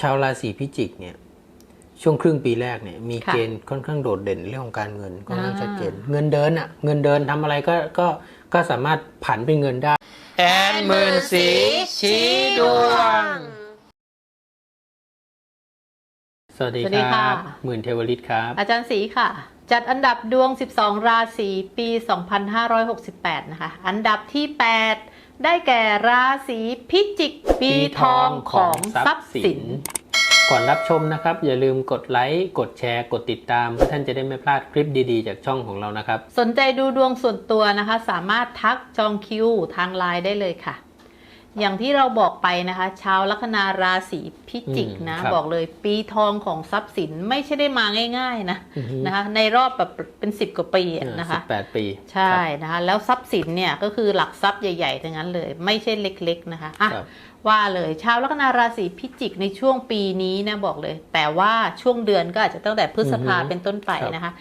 ชาวราศีพิจิกเนี่ยช่วงครึ่งปีแรกเนี่ยมีค่ะเกณฑ์ค่อนข้างโดดเด่นเรื่องของการเงินก็ค่อนข้างอ่าชัดเจนเงินเดินอะเงินเดินทำอะไรก็ก็ก็สามารถผันเป็นเงินได้แอนหมื่นสีชี้ดวง สวัสดีสวัสดีคค่ะรับหมื่นเทวฤทธิ์ครับ อาจารย์ศรีค่ะ จัดอันดับดวง 12 ราศีปี 2568 นะคะ อันดับที่ 8 ได้แก่ราศีพิจิก ปีทองของทรัพย์สิน ก่อนรับชมนะครับ อย่าลืมกดไลค์กดแชร์กดติดตาม เพื่อท่านจะได้ไม่พลาดคลิปดีๆ จากช่องของเรานะครับ สนใจดูดวงส่วนตัวนะคะ สามารถทักจองคิวทางไลน์ได้เลยค่ะ อย่างที่เราบอกไปนะคะ ชาวลัคนาราศีพิจิกนะอืมครับบอกเลยปีทองของทรัพย์สินไม่ใช่ได้มาง่าย ๆ นะอือฮึนะคะ ในรอบแบบเป็นสิบกว่าปีอะนะคะสิบแปดปี ใช่นะคะ แล้วทรัพย์สินเนี่ยก็คือหลักทรัพย์ใหญ่ๆทั้งนั้นเลย ไม่ใช่เล็ก ๆ นะคะอะครับว่าเลยชาวลัคนาราศีพิจิกในช่วงปีนี้นะบอกเลย แต่ว่าช่วงเดือนก็อาจจะตั้งแต่พฤษภาอือฮึเป็นต้นไปครับนะคะ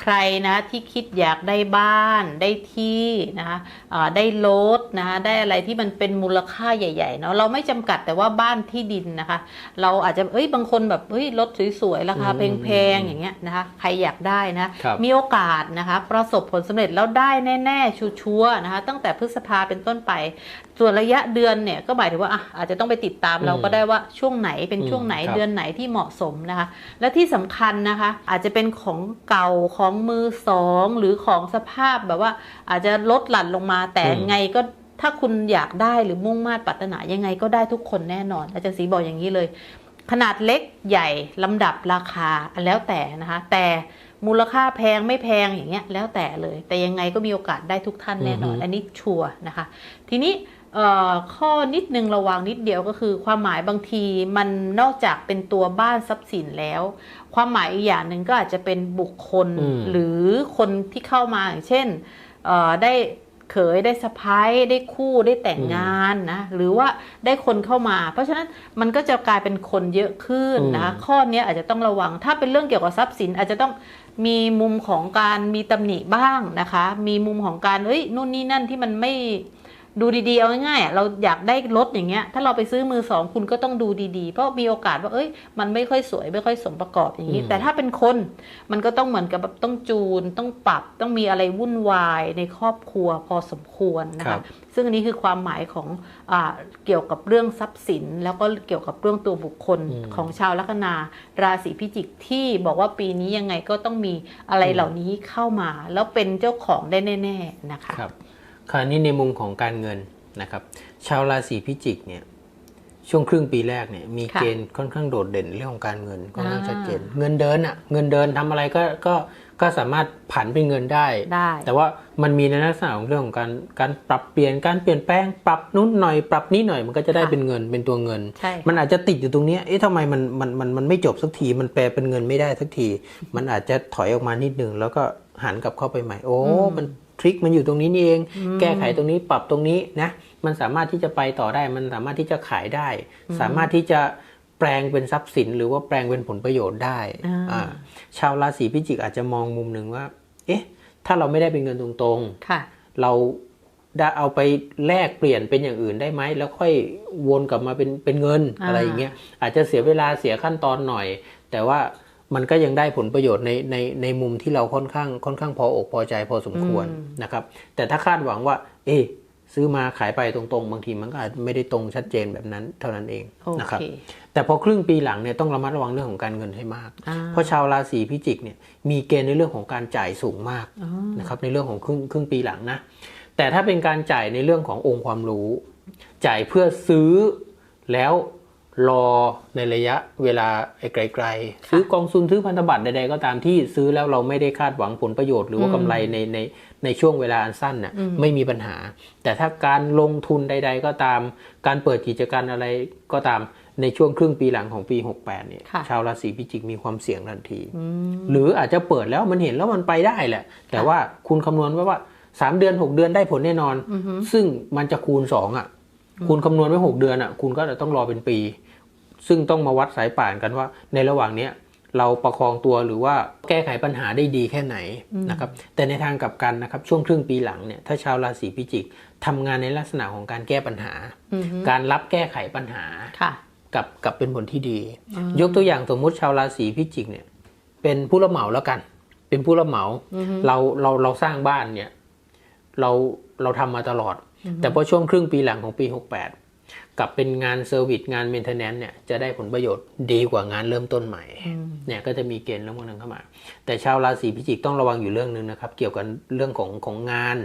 ใครนะที่คิดอยากได้บ้านได้ที่นะคะอ่าได้รถนะคะได้อะไรที่มันเป็นมูลค่าใหญ่ๆเนาะเราไม่จำกัดแต่ว่าบ้านที่ดินนะคะ เราอาจจะเอ้ยบางคนแบบเฮ้ยรถสวยๆราคาอืมแพงๆอย่างเงี้ยนะคะ ใครอยากได้นะครับมีโอกาสนะคะ ประสบผลสำเร็จแล้วได้แน่ๆชัวร์ๆนะคะ ตั้งแต่พฤษภาเป็นต้นไป ส่วนระยะเดือนเนี่ยก็หมายถึงว่าอะอาจจะต้องไปติดตามอืมเราก็ได้ว่าช่วงไหนเป็นช่วงไหนอืมครับเดือนไหนที่เหมาะสมนะคะ และที่สำคัญนะคะ อาจจะเป็นของเก่าของมือสองหรือของสภาพแบบว่า อาจจะลดหลั่นลงมาแต่อืมไงก็ถ้าคุณอยากได้หรือมุ่งมา่ปรารถนายังไงก็ได้ทุกคนแน่นอน อาจารย์ศรีบอกอย่างนี้เลย ขนาดเล็กใหญ่ลำดับราคาอันแล้วแต่นะคะ แต่มูลค่าแพงไม่แพงอย่างเงี้ยแล้วแต่เลย แต่ยังไงก็มีโอกาสได้ทุกท่านแน่นอนอือฮึอันนี้ชัวร์นะคะ ทีนี้เอ่อ ข้อนิดนึงระวังนิดเดียวก็คือ ความหมายบางทีมันนอกจากเป็นตัวบ้านทรัพย์สินแล้ว ความหมายอีกอย่างหนึ่งก็อาจจะเป็นบุคคลอืมหรือคนที่เข้ามาอย่างเช่นเอ่อได้เขยได้สะพ้ายได้คู่ได้แต่งงานนะหรือว่าได้คนเข้ามา เพราะฉะนั้นมันก็จะกลายเป็นคนเยอะขึ้นนะคะอืมข้อเนี้ยอาจจะต้องระวังถ้าเป็นเรื่องเกี่ยวกับทรัพย์สินอาจจะต้องมีมุมของการมีตำหนิบ้างนะคะ มีมุมของการเอ้ยนู่นนี่นั่นที่มันไม่ ดูดีๆเอาง่ายๆอะเราอยากได้รถอย่างเงี้ย ถ้าเราไปซื้อมือสองคุณก็ต้องดูดีๆ เพราะมีโอกาสว่าเอ้ย มันไม่ค่อยสวยไม่ค่อยสมประกอบอย่างนี้อืมแต่ถ้าเป็นคนมันก็ต้องเหมือนกับแบบต้องจูน ต้องปรับต้องมีอะไรวุ่นวายในครอบครัวพอสมควรนะครัคะบ ซึ่งอันนี้คือความหมายของอาเกี่ยวกับเรื่องทรัพย์สิน แล้วก็เกี่ยวกับเรื่องตัวบุคคลอืม ของชาวลัคนาราศีพิจิกที่บอกว่าปีนี้ยังไงก็ต้องมีอะไรอืมเหล่านี้เข้ามา แล้วเป็นเจ้าของได้แน่ ๆนะคะ ครับ คราวนี้ในมุมของการเงินนะครับ ชาวราศีพิจิกเนี่ยช่วงครึ่งปีแรกเนี่ยมีค่ะเกณฑ์ค่อนข้างโดดเด่นเรื่องของการเงินก็ค่อนข้างอ่าชัดเจนเงินเดินอะเงินเดินทำอะไรก็ก็ก็สามารถผันเป็นเงินได้ได้แต่ว่ามันมีในลักษณะของเรื่องของการการปรับเปลี่ยนการเปลี่ยนแปลงปรับนู้นหน่อยปรับนี้หน่อยมันก็จะได้ค่ะเป็นเงินเป็นตัวเงินใช่ค่ะมันอาจจะติดอยู่ตรงเนี้ยเอ๊ะทำไมมันมันมันมันไม่จบสักทีมันแปลเป็นเงินไม่ได้สักที มันอาจจะถอยออกมานิดนึงแล้วก็หันกลับเข้าไปใหม่ โอ้อืมมัน ทริคมันอยู่ตรงนี้นี่เองอืมแก้ไขตรงนี้ปรับตรงนี้นะมันสามารถที่จะไปต่อได้ มันสามารถที่จะขายได้ สามารถที่จะแปลงเป็นทรัพย์สิน หรือว่าแปลงเป็นผลประโยชน์ได้อ่าอ่าชาวราศีพิจิกอาจจะมองมุมหนึ่งว่า เอ๊ะ ถ้าเราไม่ได้เป็นเงินตรงๆค่ะเราได้เอาไปแลกเปลี่ยนเป็นอย่างอื่นได้ไหมแล้วค่อยวนกลับมาเป็นเป็นเงินอ่าอะไรอย่างเงี้ยอาจจะเสียเวลาเสียขั้นตอนหน่อย แต่ว่า มันก็ยังได้ผลประโยชน์ในในในมุมที่เราค่อนข้างค่อนข้างพออกพอใจพอสมควรนะครับ แต่ถ้าคาดหวังว่า เอ๊ะซื้อมาขายไปตรงๆ บางทีมันก็อาจไม่ได้ตรงชัดเจนแบบนั้นเท่านั้นเองโอนะครับเคแต่พอครึ่งปีหลังเนี่ยต้องระมัดระวังเรื่องของการเงินให้มากอ่าเพราะชาวราศีพิจิกเนี่ยมีเกณฑ์ในเรื่องของการจ่ายสูงมากอ๋อนะครับในเรื่องของครึ่งครึ่งปีหลังนะแต่ถ้าเป็นการจ่ายในเรื่องขององค์ความรู้ จ่ายเพื่อซื้อแล้ว รอในระยะเวลาไกลๆซื้อกองทุนซื้อพันธบัตรใดๆก็ตามที่ซื้อแล้วเราไม่ได้คาดหวังผลประโยชน์หรือว่าอืมกำไรในในในช่วงเวลาอันสั้นน่ะอืมไม่มีปัญหา แต่ถ้าการลงทุนใด ๆ ก็ตาม การเปิดกิจการอะไรก็ตามในช่วงครึ่งปีหลังของปี 68 เนี่ยค่ะชาวราศีพิจิกมีความเสี่ยงทันทีอืมหรืออาจจะเปิดแล้วมันเห็นแล้วมันไปได้แหละ แต่ว่าคุณคำนวณไว้ว่า 3 เดือน 6 เดือนได้ผลแน่นอนอือฮึซึ่งมันจะคูณ 2 อะ คุณคำนวณไว้ 6 เดือนอะ คุณก็จะต้องรอเป็นปี ซึ่งต้องมาวัดสายป่านกันว่า ในระหว่างเนี้ยเราประคองตัวหรือว่าแก้ไขปัญหาได้ดีแค่ไหนนะครับแต่ในทางกลับกันนะครับช่วงครึ่งปีหลังเนี่ยถ้าชาวราศีพิจิกทำงานในลักษณะของการแก้ปัญหาอือฮึการรับแก้ไขปัญหาค่ะกลับกลับเป็นผลที่ดี ยกตัวอย่างสมมุติชาวราศีพิจิกเนี่ยเป็นผู้รับเหมาแล้วกัน เป็นผู้รับเหมาเราเราเราสร้างบ้านเนี่ยเราเราทำมาตลอด แต่พอช่วงครึ่งปีหลังของปี 68 กลับเป็นงานเซอร์วิสงานเมนเทนแนนซ์เนี่ยจะได้ผลประโยชน์ดีกว่างานเริ่มต้นใหม่เนี่ยก็จะมีเกณฑ์เรื่องพวกนั้นเข้ามา แต่ชาวราศีพิจิกต้องระวังอยู่เรื่องหนึ่งนะครับ เกี่ยวกับเรื่องของของงาน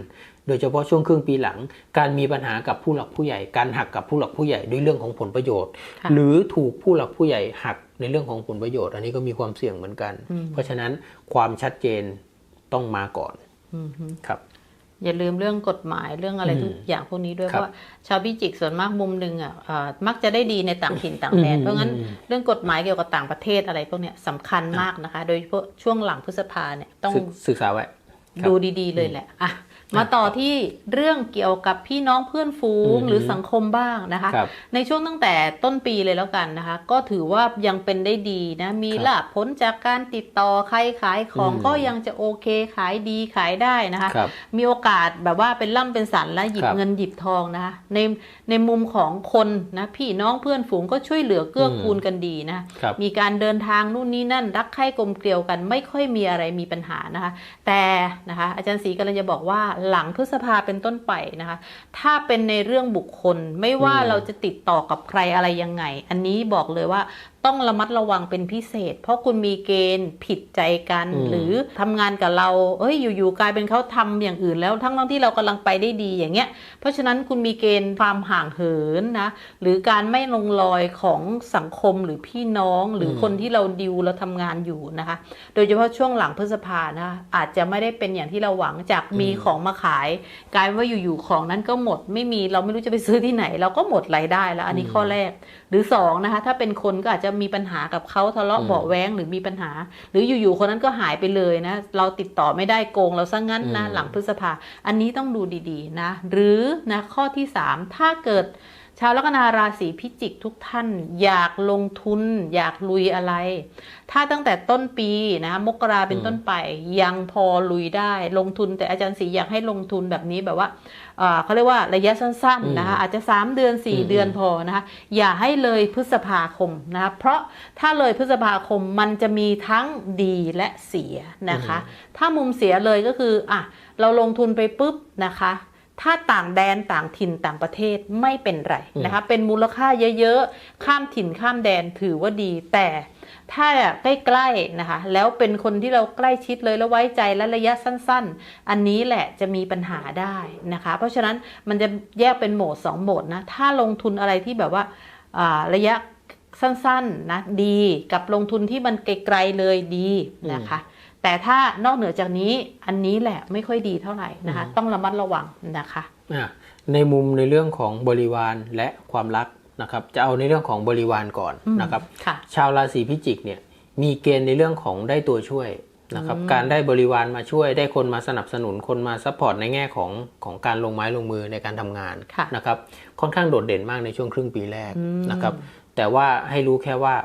โดยเฉพาะช่วงครึ่งปีหลัง การมีปัญหากับผู้หลักผู้ใหญ่ การหักกับผู้หลักผู้ใหญ่ด้วยเรื่องของผลประโยชน์ค่ะหรือถูกผู้หลักผู้ใหญ่หักในเรื่องของผลประโยชน์ อันนี้ก็มีความเสี่ยงเหมือนกัน เพราะฉะนั้นความชัดเจนต้องมาก่อนอืมฮึครับ อย่าลืมเรื่องกฎหมายเรื่องอะไรอืมทุกอย่างพวกนี้ด้วยครับเพราะว่าชาวพิจิกส่วนมากมุมหนึ่งอะอ่ามักจะได้ดีในต่างถิ่นต่างแดนอืมเพราะงั้นอืมเรื่องกฎหมายเกี่ยวกับต่างประเทศอะไรพวกเนี้ยสำคัญมากนะคะ โดยเฉพาะช่วงหลังพฤษภาเนี่ยต้องศึกศึกษาไว้ครับดูดีๆเลยแหละอะ มาต่อที่เรื่องเกี่ยวกับพี่น้องเพื่อนฝูงอืมหรือสังคมบ้างนะคะครับในช่วงตั้งแต่ต้นปีเลยแล้วกันนะคะ ก็ถือว่ายังเป็นได้ดีนะ มีครับลาภผลจากการติดต่อใครขายของอืมก็ยังจะโอเคขายดีขายได้นะคะครับมีโอกาสแบบว่าเป็นล่ำเป็นสันและหยิบครับเงินหยิบทองนะคะในในมุมของคนนะพี่น้องเพื่อนฝูงก็ช่วยเหลือเกื้ออมกูลกันดีนะคะครับมีการเดินทางนู่นนี่นั่น รักใคร่กลมเกลียวกัน ไม่ค่อยมีอะไรมีปัญหานะคะ แต่นะคะ อาจารย์ศรีกำลังจะบอกว่าหลังพฤษภาเป็นต้นไปนะคะ ถ้าเป็นในเรื่องบุคคลไม่ว่าอืมเราจะติดต่อกับใครอะไรยังไง อันนี้บอกเลยว่าต้องระมัดระวังเป็นพิเศษ เพราะคุณมีเกณฑ์ผิดใจกันอืมหรือทำงานกับเราเอ้ยอยู่ๆกลายเป็นเขาทำอย่างอื่นแล้วทั้งๆที่เรากำลังไปได้ดีอย่างเงี้ย เพราะฉะนั้นคุณมีเกณฑ์ความห่างเหินนะหรือการไม่ลงรอยของสังคมหรือพี่น้อง หรืออมคนที่เราดิวเราทำงานอยู่นะคะ โดยเฉพาะช่วงหลังพฤษภานะคะอาจจะไม่ได้เป็นอย่างที่เราหวังจากมีของมาขายกลายเป็นว่าอยู่ๆของนั้นก็หมดไม่มีเราไม่รู้จะไปซื้อที่ไหน เราก็หมดรายได้แล้วอันนี้ข้อแรก หรือสองนะคะถ้าเป็นคนก็อาจจะมีปัญหากับเขาทะเลาะอืมเบาะแว้งหรือมีปัญหา หรืออยู่ๆคนนั้นก็หายไปเลยนะ เราติดต่อไม่ได้โกงเราซะงั้นนะอืมหลังพฤษภา อันนี้ต้องดูดีๆนะ หรือนะข้อที่สามถ้าเกิด ชาวลัคนาราศีพิจิกทุกท่านอยากลงทุน อยากลุยอะไร ถ้าตั้งแต่ต้นปีนะมกราเป็นต้นไปยังพอลุยได้ลงทุน แต่อาจารย์ศรีอยากให้ลงทุนแบบนี้แบบว่าเอ่อเขาเรียกว่าระยะสั้นๆนะคะอาจจะ 3 เดือนอืม4เดือนพอนะคะอย่าให้เลยพฤษภาคมนะคะเพราะถ้าเลยพฤษภาคมมันจะมีทั้งดีและเสียนะคะ ถ้ามุมเสียเลยก็คืออะเราลงทุนไปปุ๊บนะคะ ถ้าต่างแดนต่างถิ่นต่างประเทศไม่เป็นไรนะคะเป็นมูลค่าเยอะๆ ข้ามถิ่นข้ามแดนถือว่าดีแต่ถ้าใกล้ๆนะคะแล้วเป็นคนที่เราใกล้ชิดเลยแล้วไว้ใจและระยะสั้น ๆ อันนี้แหละจะมีปัญหาได้นะคะ เพราะฉะนั้นมันจะแยกเป็นโหมด 2 โหมดนะถ้าลงทุนอะไรที่แบบว่าอ่าระยะสั้นๆนะดีกับลงทุนที่มันไกลๆเลยดีนะคะ แต่ถ้านอกเหนือจากนี้อันนี้แหละไม่ค่อยดีเท่าไหร่นะคะต้องระมัดระวังนะคะอะในมุมในเรื่องของบริวารและความรักนะครับจะเอาในเรื่องของบริวารก่อนอืมนะครับค่ะชาวราศีพิจิกเนี่ยมีเกณฑ์ในเรื่องของได้ตัวช่วยนะครับการได้บริวารมาช่วยได้คนมาสนับสนุนคนมาซัพพอร์ตในแง่ของของการลงไม้ลงมือในการทำงานค่ะนะครับค่อนข้างโดดเด่นมากในช่วงครึ่งปีแรกอืมนะครับแต่ว่าให้รู้แค่ว่า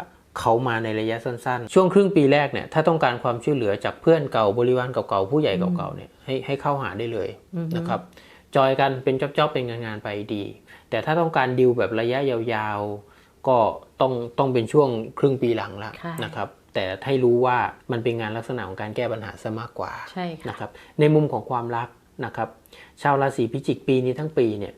เขามาในระยะสั้นๆ ช่วงครึ่งปีแรกเนี่ยถ้าต้องการความช่วยเหลือจากเพื่อนเก่าบริวารเก่าๆผู้ใหญ่เก่าๆเนี่ยให้ให้เข้าหาได้เลยนะครับจอยกันเป็นจ๊อบๆเป็นงานๆไปดี แต่ถ้าต้องการดิวแบบระยะยาวๆ ก็ต้องต้องเป็นช่วงครึ่งปีหลังละค่ะนะครับแต่ให้รู้ว่ามันเป็นงานลักษณะของการแก้ปัญหาซะมากกว่าใช่ค่ะนะครับในมุมของความรักนะครับชาวราศีพิจิกปีนี้ทั้งปีเนี่ย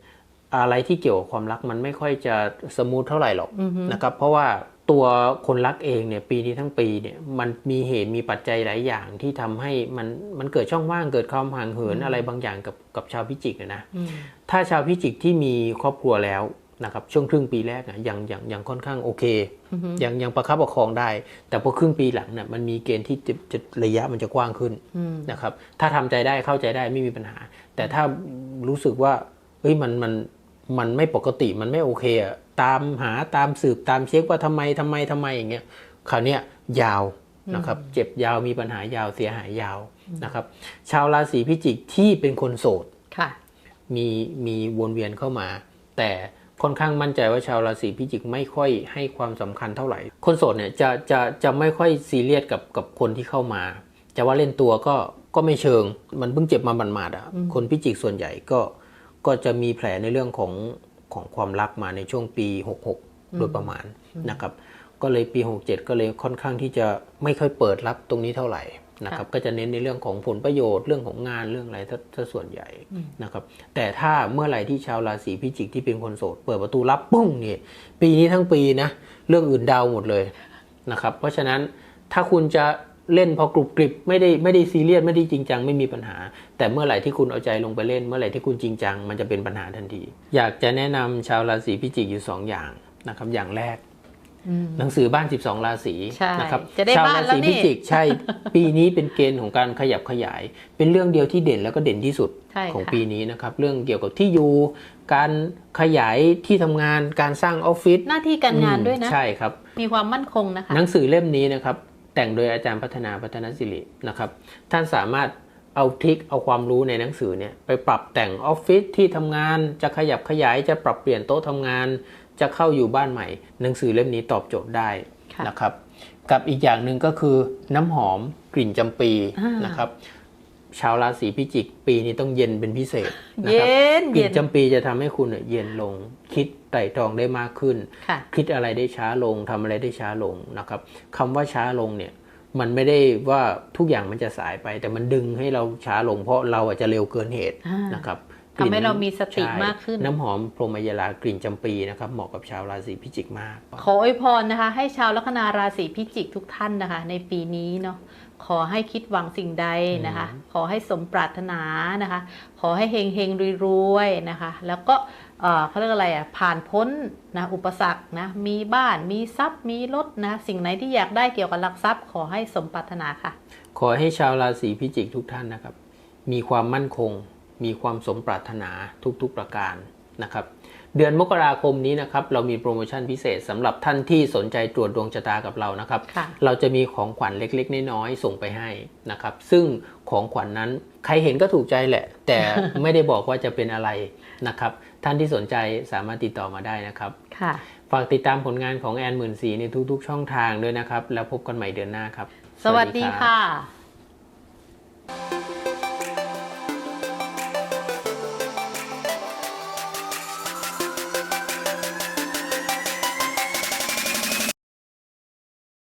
อะไรที่เกี่ยวกับความรักมันไม่ค่อยจะสมูทเท่าไหร่หรอกนะครับเพราะว่า ตัวคนรักเองเนี่ยปีนี้ทั้งปีเนี่ยมันมีเหตุมีปัจจัยหลายอย่างที่ทำให้มันมันเกิดช่องว่างเกิดความห่างเหินอะไรบางอย่างกับกับชาวพิจิกอะนะอืมถ้าชาวพิจิกที่มีครอบครัวแล้วนะครับช่วงครึ่งปีแรกนะยังยังยังค่อนข้างโอเค ยังยังประคับประคองได้ แต่พอครึ่งปีหลังเนี่ยมันมีเกณฑ์ที่จะจะระยะมันจะกว้างขึ้นอืมนะครับถ้าทำใจได้เข้าใจได้ไม่มีปัญหา แต่ถ้ารู้สึกว่าเฮ้ยมันมัน มันไม่ปกติมันไม่โอเคอะตามหาตามสืบตามเช็คว่าทำไมทำไมทำไมอย่างเงี้ยคราวเนี้ยยาวนะครับเจ็บยาวมีปัญหายาวเสียหายยาวนะครับ ชาวราศีพิจิกที่เป็นคนโสดค่ะมีมีวนเวียนเข้ามา แต่ค่อนข้างมั่นใจว่าชาวราศีพิจิกไม่ค่อยให้ความสำคัญเท่าไหร่ คนโสดเนี่ยจะจะจะไม่ค่อยซีเรียสกับกับคนที่เข้ามา จะว่าเล่นตัวก็ก็ไม่เชิง มันเพิ่งเจ็บมาบันมาดๆอะคนพิจิกส่วนใหญ่ก็ ก็จะมีแผลในเรื่องของของความรักมาในช่วงปี 66 โดยประมาณนะครับ ก็เลยปี 67 ก็เลยค่อนข้างที่จะไม่ค่อยเปิดรับตรงนี้เท่าไหร่นะครับ ก็จะเน้นในเรื่องของผลประโยชน์เรื่องของงานเรื่องอะไรถ้าถ้าส่วนใหญ่นะครับ แต่ถ้าเมื่อไหร่ที่ชาวราศีพิจิกที่เป็นคนโสด เปิดประตูรับปุ้งเนี่ยปีนี้ทั้งปีนะเรื่องอื่นดาวหมดเลยนะครับ เพราะฉะนั้นถ้าคุณจะ เล่นพอกรุบกริบไม่ได้ไม่ได้ซีเรียสไม่ได้จริงจังไม่มีปัญหา แต่เมื่อไหร่ที่คุณเอาใจลงไปเล่น เมื่อไหร่ที่คุณจริงจัง มันจะเป็นปัญหาทันที อยากจะแนะนำชาวราศีพิจิกอยู่สองอย่างนะครับอย่างแรกอืมหนังสือบ้าน 12 ราศีใช่นะครับจะได้ชาวบ้านราแล้วศีนี่พิจิกใช่ ปีนี้เป็นเกณฑ์ของการขยับขยาย เป็นเรื่องเดียวที่เด่นแล้วก็เด่นที่สุดใช่ของค่ะปีนี้นะครับ เรื่องเกี่ยวกับที่อยู่ การขยายที่ทำงานการสร้างออฟฟิศหน้าที่การงานด้วยนะ ใช่ครับ มีความมั่นคงนะคะ หนังสือเล่มนี้นะครับ แต่งโดยอาจารย์พัฒนาพัฒนศิรินะครับ ท่านสามารถเอาทิคเอาความรู้ในหนังสือเนี่ยไปปรับแต่งออฟฟิศที่ทำงานจะขยับขยายจะปรับเปลี่ยนโต๊ะทำงาน จะเข้าอยู่บ้านใหม่ หนังสือเล่มนี้ตอบโจทย์ได้นะครับ กับอีกอย่างหนึ่งก็คือน้ำหอมกลิ่นจำปีนะครับ ชาวราศีพิจิก ปีนี้ต้องเย็นเป็นพิเศษนะเย็ครับนกลิ่เย็นนจำปีจะทำให้คุณเนี่ยเย็นลง คิดไตร่ตรองได้มากขึ้นค่ะคิดอะไรได้ช้าลงทำอะไรได้ช้าลงนะครับคำว่าช้าลงเนี่ยมันไม่ได้ว่าทุกอย่างมันจะสายไป แต่มันดึงให้เราช้าลงเพราะเราอาจจะเร็วเกินเหตุอ่านนะครับทำให้เรามีสติใช่มากขึ้น น้ำหอมพรหมยาลากลิ่นจำปีนะครับเหมาะกับชาวราศีพิจิกมาก ขออวยพรนะคะ ให้ชาวลัคนาราศีพิจิกทุกท่านนะคะ ในปีนี้เนาะ ขอให้คิดหวังสิ่งใดนะคะ ขอให้สมปรารถนานะคะ ขอให้เฮงเฮงรวยๆนะคะ แล้วก็เอ่อเขาเรียกอะไรอะผ่านพ้นนะอุปสรรคนะมีบ้านมีทรัพย์มีรถนะสิ่งไหนที่อยากได้เกี่ยวกับหลักทรัพย์ ขอให้สมปรารถนาค่ะ ขอให้ชาวราศีพิจิกทุกท่านนะครับ มีความมั่นคง มีความสมปรารถนาทุกๆประการนะครับ เดือนมกราคมนี้นะครับเรามีโปรโมชั่นพิเศษสำหรับท่านที่สนใจตรวจดวงชะตากับเรานะครับค่ะเราจะมีของขวัญเล็กๆ น้อยๆส่งไปให้นะครับ ซึ่งของขวัญนนั้นใครเห็นก็ถูกใจแหละ แต่ไม่ได้บอกว่าจะเป็นอะไรนะครับ ท่านที่สนใจสามารถติดต่อมาได้นะครับค่ะฝากติดตามผลงานของแอนหมื่นสีในทุกๆ ช่องทางด้วยนะครับ แล้วพบกันใหม่เดือนหน้าครับ สวัสดีรับค่ะ